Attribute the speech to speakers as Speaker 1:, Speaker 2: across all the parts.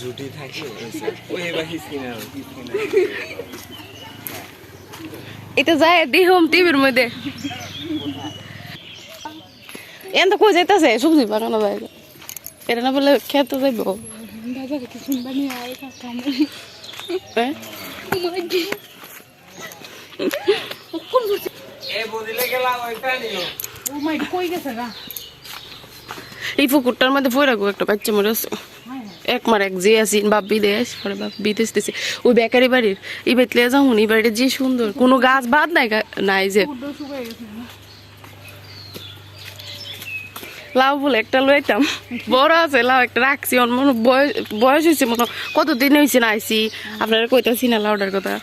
Speaker 1: জুটি থাকে। ওই এবার হিসকিনা হিসকিনা
Speaker 2: এটা যায় দিহম টিভির মধ্যে। এন তো কই যাইতাছে? সবজি বাগানো যায় এটা না বলে খেতে যাইব।
Speaker 3: বাজারে কিছু বানিয়ে আয় কাকাম?
Speaker 1: এ বদিলে গেলা ওইটা নিও
Speaker 3: ও মাই কই গেছে গা?
Speaker 2: এই পুকুরটার মধ্যে পড়ে গো একটা বাচ্চা মরে আছে। এক মার এক যে আছি, বাপ বিদেশ, পরে বাপ বিদেশ দিছে। ওই বেকারি বাড়ির, এই বেতলে যাও এই বাড়িটা যে সুন্দর। কোনো গাছ বাদ নাই নাই যে। লাউ বলে একটা লইতাম। বড় আছে লাউ একটা, রাখছি। অন্য বয়স বয়স হয়েছে মনে কতদিন হয়েছে না আইসি আপনারা কইতাছি না লাউডার কথা।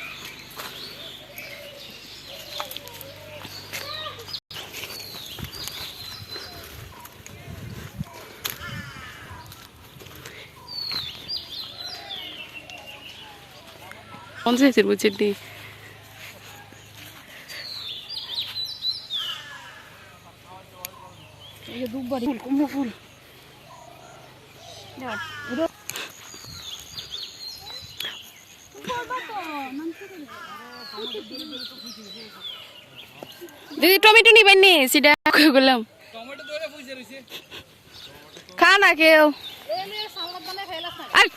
Speaker 2: পঞ্চায়েতের বুঝছেন নি
Speaker 3: ফুল কুমড়ো ফুল।
Speaker 2: দিদি টমেটো নিবেন নি? সেটা বললাম খা না কেউ। আর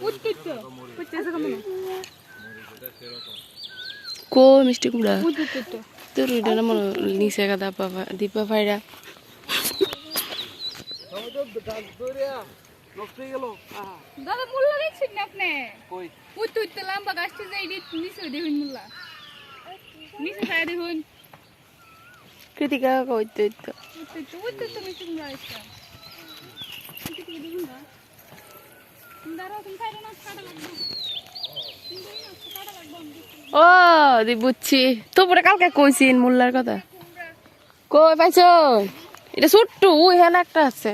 Speaker 2: কো কো মিষ্টি কুমড়া। তোর এটা না মনে নিচে গাদা পাবা দীপা ভাইরা।
Speaker 3: দাদা মুল্লা দেখছেন না আপনি?
Speaker 1: কই?
Speaker 3: উত্তর উত্তর লম্বা গাছটা যে এটি নিচে দেখুন মুল্লা নিচে খাই দেখুন
Speaker 2: কৃতিকা কইতে তো
Speaker 3: উত্তর উত্তর উত্তর তো মিষ্টি কুমড়া আসছে দেখুন না?
Speaker 2: ও দি বুঝছি তো কালকে কইছিন মোল্লার কথা। কই পাইছ? এটা ছোট্ট হেন একটা আছে।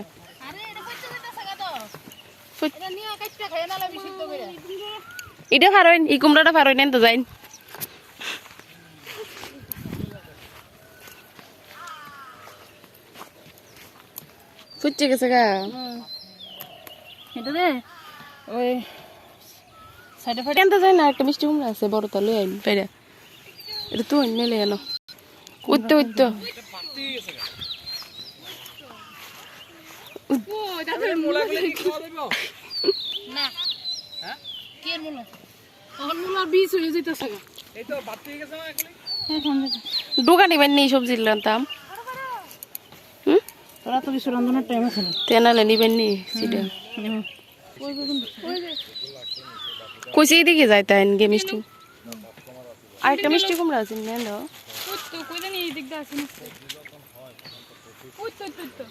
Speaker 3: এটা
Speaker 2: ফারইন এই কুমড়াটা ফারইন তো যাইন। ফুটছে গেছে গা।
Speaker 3: এটা দে। ওই সাইডে ফাইডে
Speaker 2: কেন তো যাই না একটা মিষ্টি কুমড়া আছে বড় তো লই আইন পেরা। এটা তো নেলে এনো উঠতে উঠতে।
Speaker 3: না
Speaker 1: হ্যাঁ
Speaker 3: হয়ে
Speaker 1: হয়ে না
Speaker 2: দোকানে বান নেই সবজি লানতাম হুম?
Speaker 3: তোরা তো কিছু রান্ধনের টাইম আছে না।
Speaker 2: তেনালে নিবেন নি সিটা কইছে এদিকে যাই তাই গে মিষ্টি। আর একটা মিষ্টি কুমড়া আছে নেন দাও।
Speaker 3: তো কই জানি এই দিকটা আছে ওই তো ওই তো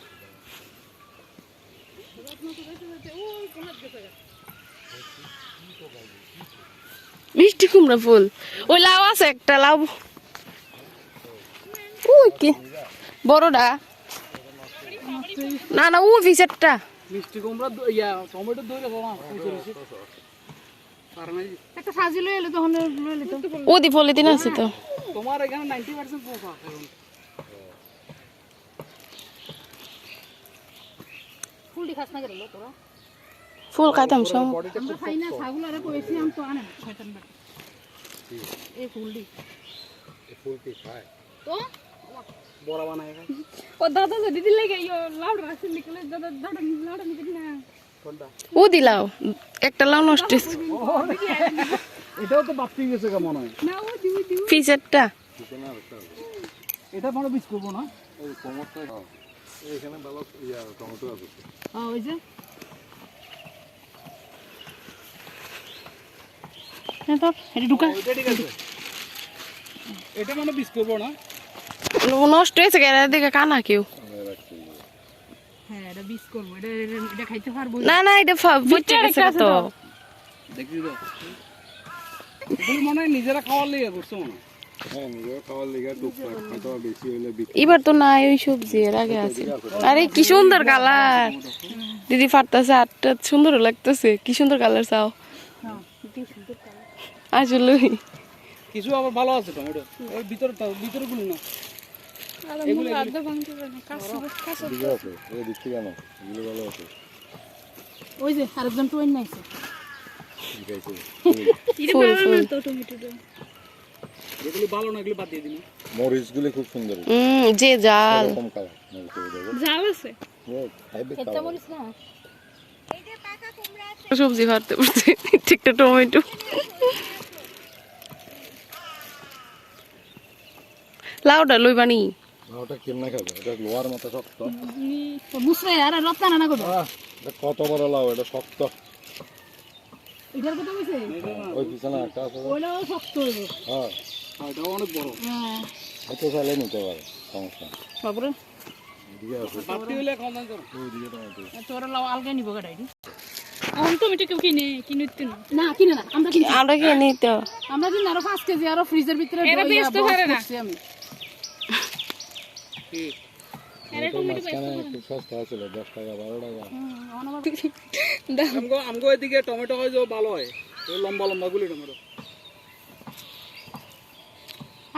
Speaker 2: মিষ্টি কুমড়া ফুল। ওই লাউ আছে একটা লাউ। ওই কি? বড়টা? না না ও ভিসেটটা
Speaker 1: মিষ্টি কুমড়া ইয়া টমেটো
Speaker 3: একটা সাজি লই এলো তখন লই এলো
Speaker 2: ও দি পলিথিন আছে তো।
Speaker 1: তোমার এখানে 90% পোকা এখন
Speaker 3: ফুলটি খাস না গেল তোরা?
Speaker 2: ফুল খাইতাম সব
Speaker 3: আমরা খাই না ছাগল আরে কইছি আম তো আনে না, শয়তান বেটা এই ফুলটি তো?
Speaker 1: বড়া বানায় এখন
Speaker 3: ও দাদা যদি দিলে গে ইয়ো লাউড রাখছে নিকলে দাদা দাদা লাউড নিকলে না।
Speaker 1: কোনটা?
Speaker 2: ও দিলাও একটা লাউ নষ্ট
Speaker 1: এটাও তো হয়ে গেছে কেমন মনে হয়।
Speaker 3: না ও দিবি দিবি।
Speaker 2: ফিসেটটা
Speaker 1: এটা মনে বীজ করব না
Speaker 3: ও ওই যে। না তো এটা ঢুকা।
Speaker 1: এটা ঠিক আছে। এটা মনে বীজ করব না
Speaker 2: নষ্ট হয়েছে কেন? দিকে কানা কেউ?
Speaker 3: হ্যাঁ এটা বিস করব এটা এটা- এটা খাইতে পারব
Speaker 2: না। এটা গেছে তো।
Speaker 1: হয় নিজেরা খাওয়ার লেগে করছ মনে
Speaker 2: এবার তো নাই ওই সবজি এর আগে আছে। আরে কি সুন্দর কালার। দিদি ফাটতেছে আটটা সুন্দর লাগতেছে। কি সুন্দর কালার চাও। আসলে
Speaker 1: কিছু আবার ভালো আছে টমেটো? ভিতরে ভিতরে গুলো না।
Speaker 3: আর মুখ ভাঙতে পারে না কাছে কাছে
Speaker 4: এদিকে আছে এই দিক থেকে আনো এগুলো ভালো আছে।
Speaker 3: ওই যে আরেকজন টুয়েন নাইছে।
Speaker 4: ঠিক আছে।
Speaker 3: এটা ভালো না তো টমেটোটা।
Speaker 1: যেগুলো ভালো না এগুলো বাদ দিয়ে দিন
Speaker 4: মরিচগুলো খুব সুন্দর।
Speaker 2: উম, যে জাল।
Speaker 4: এরকম কালার মরিচের
Speaker 3: আছে? খেতে বলিস না?
Speaker 2: সবজি ভারতে পড়ছে ঠিকটা টমেটো। লাউটা লই বানি
Speaker 4: ওটা কেমনে খাবে এটা লোহার মতো শক্ত।
Speaker 3: মুসরে আর রত্না না করো
Speaker 4: কত বড় লাউ এটা শক্ত।
Speaker 3: এটার কথা কইছে
Speaker 4: ওই পিছনে একটা আছে। না?
Speaker 3: শক্ত
Speaker 4: হ্যাঁ।
Speaker 1: হ্যাঁ, এটাও অনেক বড়।
Speaker 3: হ্যাঁ।
Speaker 4: এত চাইলে নিতে পারে সমস্যা
Speaker 3: আমরা কিনে আরও পাঁচ কেজি আরও ফ্রিজের ভিতরে আমি।
Speaker 1: আমগো আমগো এদিকে টমেটো হয় ভালো হয়। লম্বা লম্বা গুলি টমেটো।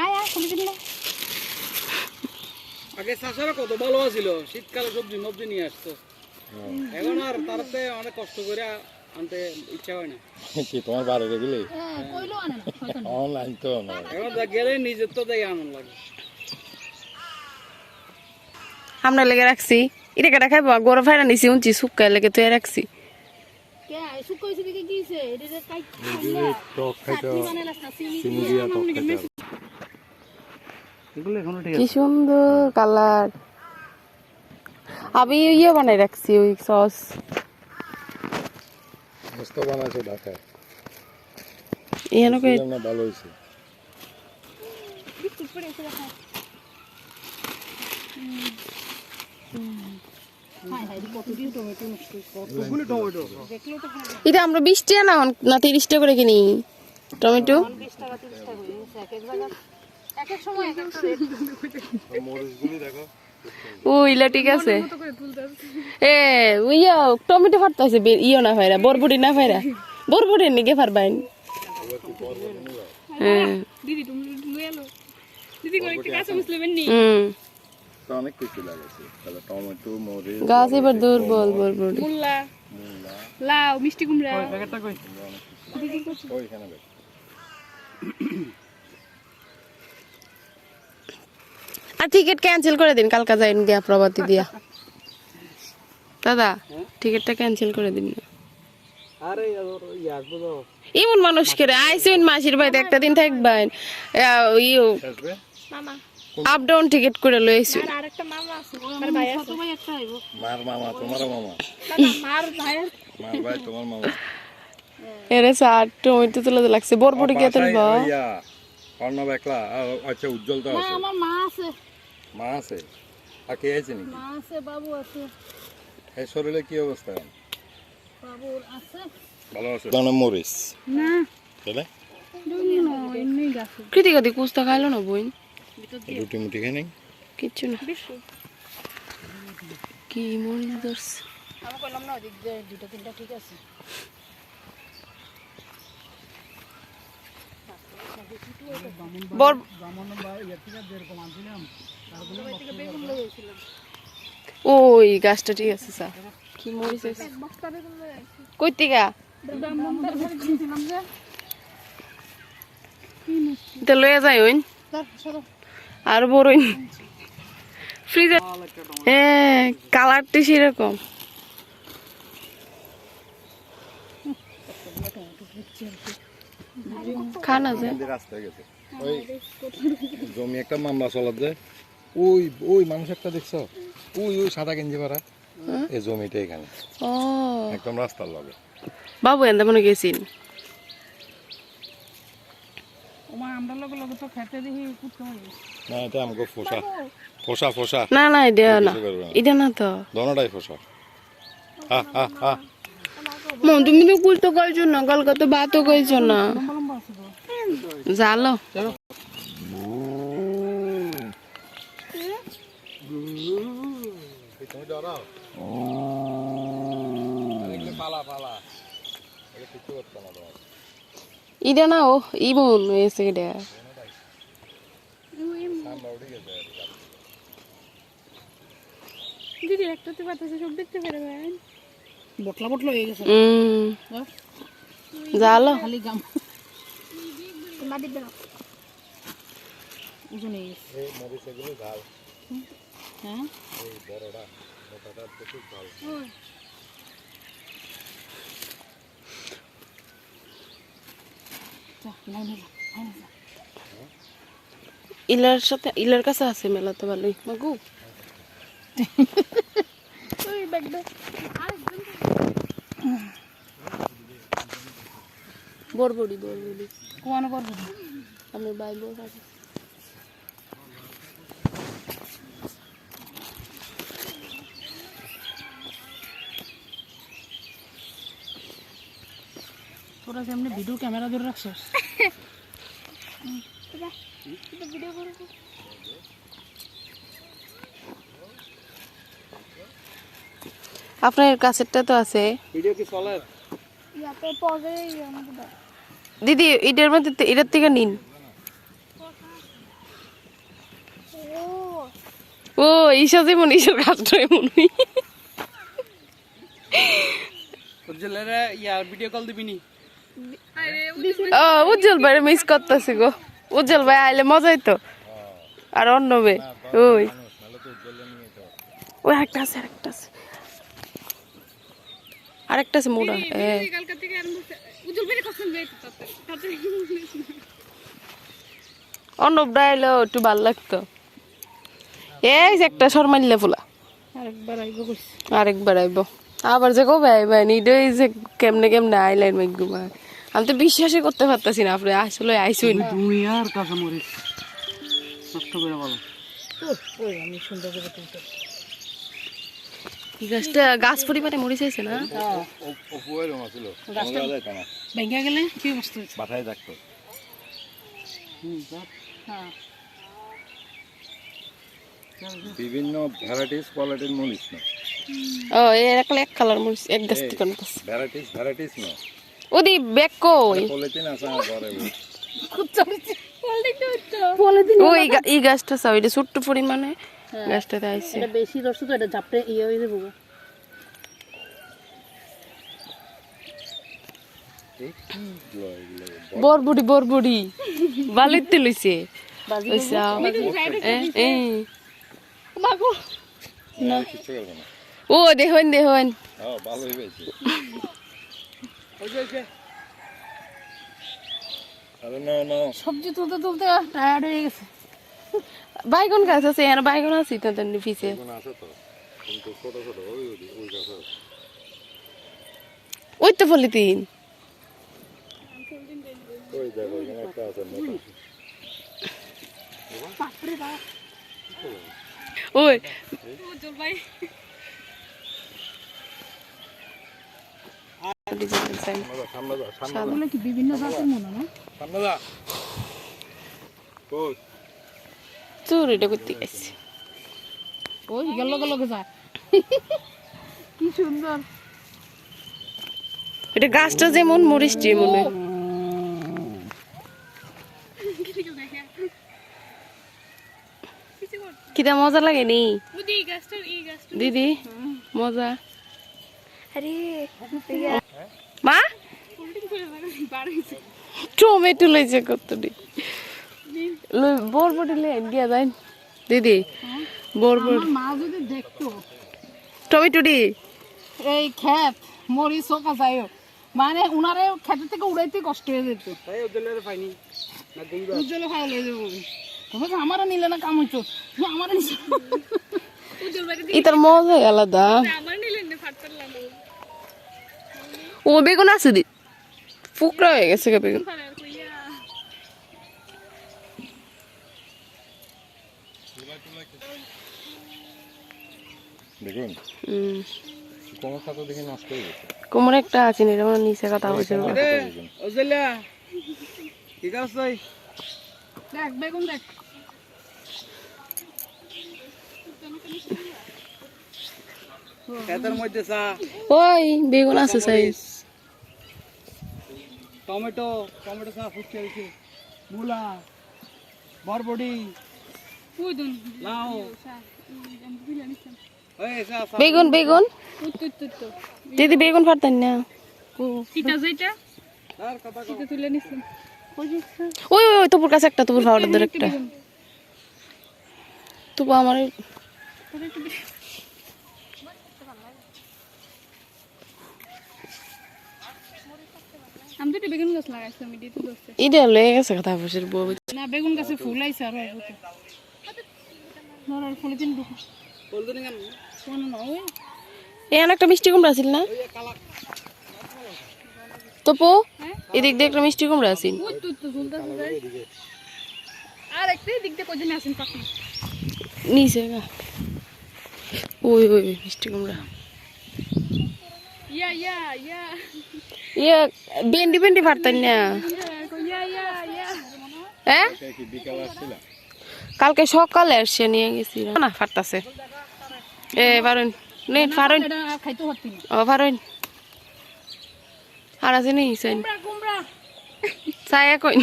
Speaker 3: আয় আয় তুমি কিনে
Speaker 1: আগে চাষারা কত ভালো আছিল শীতকালে সবজি মবজি নিয়ে আসতো। এখন আর তারতে অনেক কষ্ট করে আনতে ইচ্ছা হয় না।
Speaker 4: কি তোমার বাড়িতে গেলে
Speaker 3: হ্যাঁ কইলো আনে না হয়তো না।
Speaker 4: অনলাইন তো
Speaker 1: এখন গেলে নিজের তো তাই আনন্দ লাগে।
Speaker 2: আমরা লেগে রাখছি। এটা কেটা খাইব? গরম ফাইনা নিছি উঞ্চি শুকাই লেগে তুই রাখছি।
Speaker 3: কে
Speaker 2: সুন্দর কালার। আমি ইয়ে বানাই রাখছি ওই সস।
Speaker 4: মস্ত বানাইছে ঢাকায়।
Speaker 2: এখানে কই?
Speaker 4: না ভালো
Speaker 3: টমেটো নষ্ট
Speaker 1: গুলি টমেটো
Speaker 2: এটা আমরা বিশ টাকা না না তিরিশ টাকা করে কিনি? টমেটো?
Speaker 3: এক এক সময় এক একটা রেট
Speaker 4: মরিচগুলি দেখো
Speaker 2: ও ইলা ঠিক আছে। এ ইয়া টমেটো ইয়ো না ফাইরা বরবটি না ফাইরা বরবটি নিকে ফারবাইন হ্যাঁ।
Speaker 5: দিদি তুমি লয়ে দিদি করে একটা কাঁচা মুসলিমের নি
Speaker 2: হুম।
Speaker 4: তো অনেক কিছু লাগাইছে তাহলে টমেটো মরিচ
Speaker 2: গাছ এবার দুর্বল বরবটি
Speaker 5: মুল্লা লাউ মিষ্টি কুমড়া।
Speaker 1: প্যাকেটটা কই?
Speaker 4: দেখ
Speaker 2: আর টিকিট ক্যান্সেল করে দিন কালকা যাইন দিয়া প্রভাতি দিয়া। দাদা টিকিটটা ক্যান্সেল করে দিন না।
Speaker 1: ইয়ে
Speaker 2: এমন মানুষ করে আইসেন মাসির বাড়িতে একটা দিন থাকবেন। ইউ
Speaker 5: মামা।
Speaker 2: আপ ডাউন টিকিট করে লইছি
Speaker 5: আর আরেকটা মামা আছে তার ভাই আছে।
Speaker 3: ভাই একটা আইব
Speaker 4: মার মামা তোমারও মামা।
Speaker 5: মার ভাই।
Speaker 4: মার ভাই তোমার মামা।
Speaker 2: এরে স্যার টমেটো তুলে লাগছে বরবটি কে তুলব।
Speaker 4: একলা আচ্ছা উজ্জ্বল তো আছে।
Speaker 3: আমার মা আছে।
Speaker 4: মা আছে? আর কে আছে নাকি?
Speaker 3: মা আছে বাবু আছে।
Speaker 4: এই শরীরে কি অবস্থা?
Speaker 3: বাবুর আছে।
Speaker 4: ভালো আছে? দানা মরিচ
Speaker 3: না।
Speaker 4: তাহলে?
Speaker 2: কৃতিকাদি কুস্তা খাইলো না বইন?
Speaker 4: রুটি মুটি খাই নাই?
Speaker 2: কিচ্ছু না। কি মরিচ ধরছে
Speaker 3: আমি কইলাম না ওদিক দিয়ে দুটো তিনটা ঠিক আছে।
Speaker 2: ওই গাছটা ঠিক আছে স্যার। কি মরিচ কই থেকে লয়ে যাই ওইন। আর বড়ইন ফ্রিজে হ্যাঁ কালারটি সেরকম। খানা
Speaker 4: গেছে। ওই জমি একটা মামলা চলার যায় ওই ওই মানুষ একটা দেখছ? ওই ওই সাদা গেঞ্জি এই জমিটা এখানে। একদম রাস্তার লগে।
Speaker 2: বাবু এন্দা মনে গেছিন।
Speaker 3: আমরা লগে লগে তো খেতে দেখি কুটতে হয়
Speaker 4: না এটা আমাকে ফোসা। ফোসা ফোসা।
Speaker 2: না না এটা না। এটা না। তো।
Speaker 4: দোনোটাই ফোসা। হা হা হা
Speaker 2: মন তুমি তো কুল কইছো না কালকে তো ভাতও কইছো না। জালো।
Speaker 4: তুমি ডরাও পালা পালা। এটা কিছু করতো না তোমার।
Speaker 2: এটা না ও ইমন হয়েছে এটা
Speaker 3: দিদি একটাতে পাঠাচ্ছে সব দেখতে পারবেন
Speaker 5: বটলা বটলা হয়ে গেছে
Speaker 2: উম, জালো
Speaker 5: খালি গাম
Speaker 3: বাড়ি দাও
Speaker 5: গেছে
Speaker 4: এই মরিচ এগুলো ঝাল
Speaker 5: হ্যাঁ
Speaker 4: এই বড়টা মোটাটা প্রচুর ঝাল
Speaker 5: যা, নাও নিয়ে যা, নাও নিয়ে যা।
Speaker 2: ইলার সাথে ইলার কাছে আছে মেলা তো ভালোই। মাগু। বরবড়ি বরবড়ি
Speaker 5: কোয়ানো করব না।
Speaker 2: আমার
Speaker 5: তোরা এমনি ভিডিও ক্যামেরা ধরে রাখছিস
Speaker 3: ভিডিও করব
Speaker 2: আপনার কাছেরটা তো আছে।
Speaker 1: ভিডিও কি চলে
Speaker 3: ইয়াতে দাও
Speaker 2: দিদি এটার মধ্যে এটার থেকে নিন।
Speaker 3: ও
Speaker 2: ও ঈশা যেমন ঈশার কাজটা এমনই।
Speaker 1: উজ্জ্বলের ইয়ার ভিডিও কল দিবি নি?
Speaker 2: ও উজ্জ্বল ভাই মিস করতেছি গো। উজ্জ্বল ভাই আইলে মজাই তো আর অন্য ওই। ওই একটা আছে আরেকটা আছে। আরেকটা আছে মোড়া হ্যাঁ। একটু ভালো লাগতো। এই যে একটা শর্মাইলে ফুলা।
Speaker 5: আরেকবার আইব
Speaker 2: আরেকবার আইব। আবার যে কবে আইবা নিডই যে কেমনে কেমনে আইলাইন মেঘুমা আমি তো বিশ্বাসই করতে পারতাছি না আপনি আসলে আইসুন।
Speaker 1: তুমি আর কাঁচা মরিচ নষ্ট করে বলো।
Speaker 5: আমি সুন্দর করে তুলতে
Speaker 2: গাছটা গাছ পরিমাণে মরে না?
Speaker 4: না
Speaker 5: ভেঙে গেলে কি অবস্থা
Speaker 4: থাকতো
Speaker 5: হ্যাঁ।
Speaker 4: বিভিন্ন ভ্যারাইটিস কোয়ালিটির মরিচ না।
Speaker 2: ও এর এক কালার মরিচ এক গাছ থেকে
Speaker 4: ভ্যারাইটিস ভ্যারাইটিস না।
Speaker 2: ওদি ব্যাক কই? ওই এই গাছটা চাও এটা ছোট্ট পরিমাণে গাছটাতে আইছে।
Speaker 5: এটা বেশি রস তো এটা ঝাপটে ইয়ে হয়ে যাব
Speaker 2: বরবুড়ি বরবুড়ি বালিতে লইছে। ও দেখুন দেখুন
Speaker 4: হ্যাঁ
Speaker 5: সবজি তুলতে তুলতে টায়ার্ড হয়ে গেছে।
Speaker 2: বাইগন গাছ আছে এখানে বাইগন আছে তাদের পিছে
Speaker 4: ওই
Speaker 2: তো পলিথিন।
Speaker 4: ওই দেখো এখানে একটা আছে মোটা।
Speaker 2: ওই
Speaker 3: উজ্জ্বল ভাই
Speaker 4: সামনে যা, সামনে যা, সামনে যা,
Speaker 5: এগুলো কি বিভিন্ন জাতের মনে না?
Speaker 4: যা।
Speaker 2: এটা করতে গেছে।
Speaker 5: ওই গেল গেল যায় কি সুন্দর।
Speaker 2: এটা গাছটা যেমন মরিচটি মনে হয়। কিটা মজা লাগে নি? দিদি মজা।
Speaker 3: আরে
Speaker 2: মা? টমেটো লইছে কতটি? লই বরবটি লে গিয়া যাই দিদি বরবটি
Speaker 5: আমার মা যদি দেখতো।
Speaker 2: টমেটো দি।
Speaker 5: এই ক্ষেত মরি চোকা যায়। মানে উনারে ক্ষেতের থেকে উড়াইতে কষ্ট হয়ে যেত। উজ্জ্বল লয়ে যাব আমারও নিলে না কাম হইতো। আমার নিছে।
Speaker 2: ইতার মজা আলাদা
Speaker 3: আমার নিলেন না
Speaker 2: ও বেগুন আছে দি। ফুকরা হয়ে গেছে গা বেগুন।
Speaker 4: খাতা দেখে নষ্ট হয়ে গেছে।
Speaker 2: কোমর একটা আছে না এটা নিচে কথা হয়েছে
Speaker 1: রে ঠিক আছে
Speaker 5: দেখ বেগুন দেখ।
Speaker 1: খেতের মধ্যে চা
Speaker 2: ওই বেগুন আছে সাইজ
Speaker 1: টমেটো টমেটো চা ফুটকে হয়েছে মূলা বরবডি
Speaker 3: ওই
Speaker 1: লাউ
Speaker 2: বেগুন বেগুন? দিদি বেগুন ফারতেন না। ওই ওই তোপুর কাছে একটা তোপুর পাউডার ধরে একটা। তবু আমার
Speaker 3: আমি দুটো বেগুন গাছ লাগাইছি আমি দিয়ে তুলে আসছে
Speaker 2: লয়ে গেছে কথা বসের বউ
Speaker 5: না বেগুন গাছে ফুল আইছে আর ধর ফুলে দিন ঢুকো।
Speaker 1: বলতো নি কেন
Speaker 5: শোনো না ওই।
Speaker 2: এখানে একটা মিষ্টি কুমড়া আছিল না? তপু এদিক দিয়ে একটা মিষ্টি কুমড়া আছিল।
Speaker 3: আর একটা দিক দিয়ে কজন আসেন পাখি?
Speaker 2: নিচে গা। ওই ওই মিষ্টি কুমড়া।
Speaker 3: ইয়া ইয়া ইয়া।
Speaker 2: ইয়ে বেন্ডি বেন্ডি ফারতেন না হ্যাঁ কালকে সকালে আসছে নিয়ে গেছি না ফাটতাছে এ পারুন নে পারুন ও পারুন আর আছে নেই চায়া কইন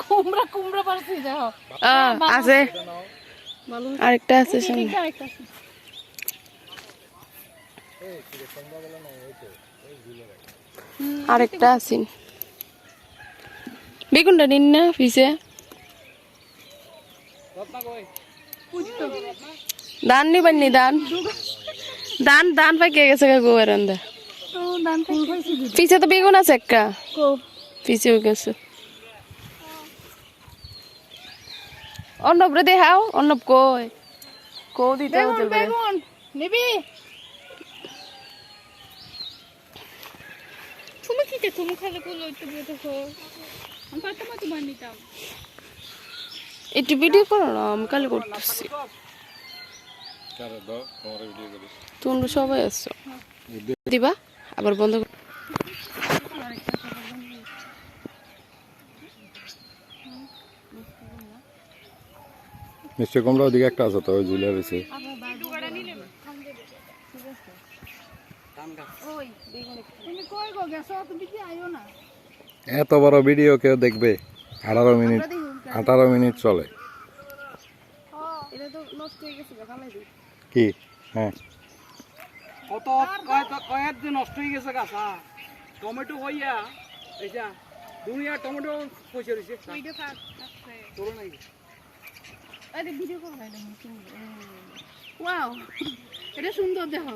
Speaker 5: কুমড়া কুমড়া পারছি দেখো
Speaker 2: ও আছে আরেকটা আছে সামনে
Speaker 3: আরেকটা আছে।
Speaker 2: আরেকটা আছে বেগুনটা নিন না পিছে নিবেন নি দান? দান দান পাইকে গেছে গা গোয়ার আন্দা পিছে তো বেগুন আছে একটা।
Speaker 3: কো
Speaker 2: পিছেও গেছে। অর্ণব রে দেখাও অর্ণব কই? কো দিতে
Speaker 5: বেগুন নিবি?
Speaker 3: তুমি কি কে? তুমি খালে কুলো একটু বেটো খো আমি পারতাম তোমার নিতাম।
Speaker 2: একটু ভিডিও করো না আমি কালি করতেছি।
Speaker 4: তোমার
Speaker 2: সবাই আসছো দিবা আবার বন্ধ কর-
Speaker 4: মিষ্টি কুমড়া ওদিকে একটা আছে তো ওই ঝুলে রয়েছে
Speaker 5: তুমি কই গো গেছো তুমি কি আইও না
Speaker 4: এত বড় ভিডিও কেউ দেখবে? আঠারো মিনিট আঠারো মিনিট চলে। কি? হ্যাঁ।
Speaker 1: কত কয়েক কয়েক দিন নষ্ট হয়ে গেছে গাছা টমেটো হইয়া এইটা দুনিয়া টমেটো পয়সা রয়েছে
Speaker 3: ভিডিও থাক আছে
Speaker 1: তোলো নাই?
Speaker 3: আরে ভিডিও কল হয় না ওয়াও এটা সুন্দর দেখো।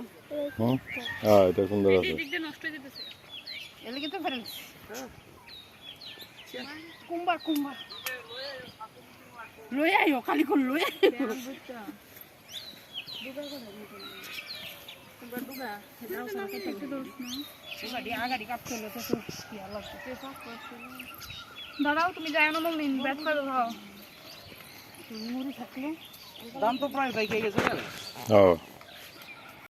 Speaker 4: হ্যাঁ এটা সুন্দর আছে।
Speaker 3: নষ্ট হয়ে যেতেছে।
Speaker 5: এলিগে তো ফ্রেন্ডস কুম্বা কুম্বা লই আইও খালি করে লই আইও। গাড়ি আগাড়ি কাটতে হলো তো তো কি আর লাগছে
Speaker 3: দাঁড়াও তুমি যাই না নিন ব্যাট করে দাও
Speaker 5: মুড়ি থাকল
Speaker 1: দাম তো প্রায় গেছে
Speaker 4: ও।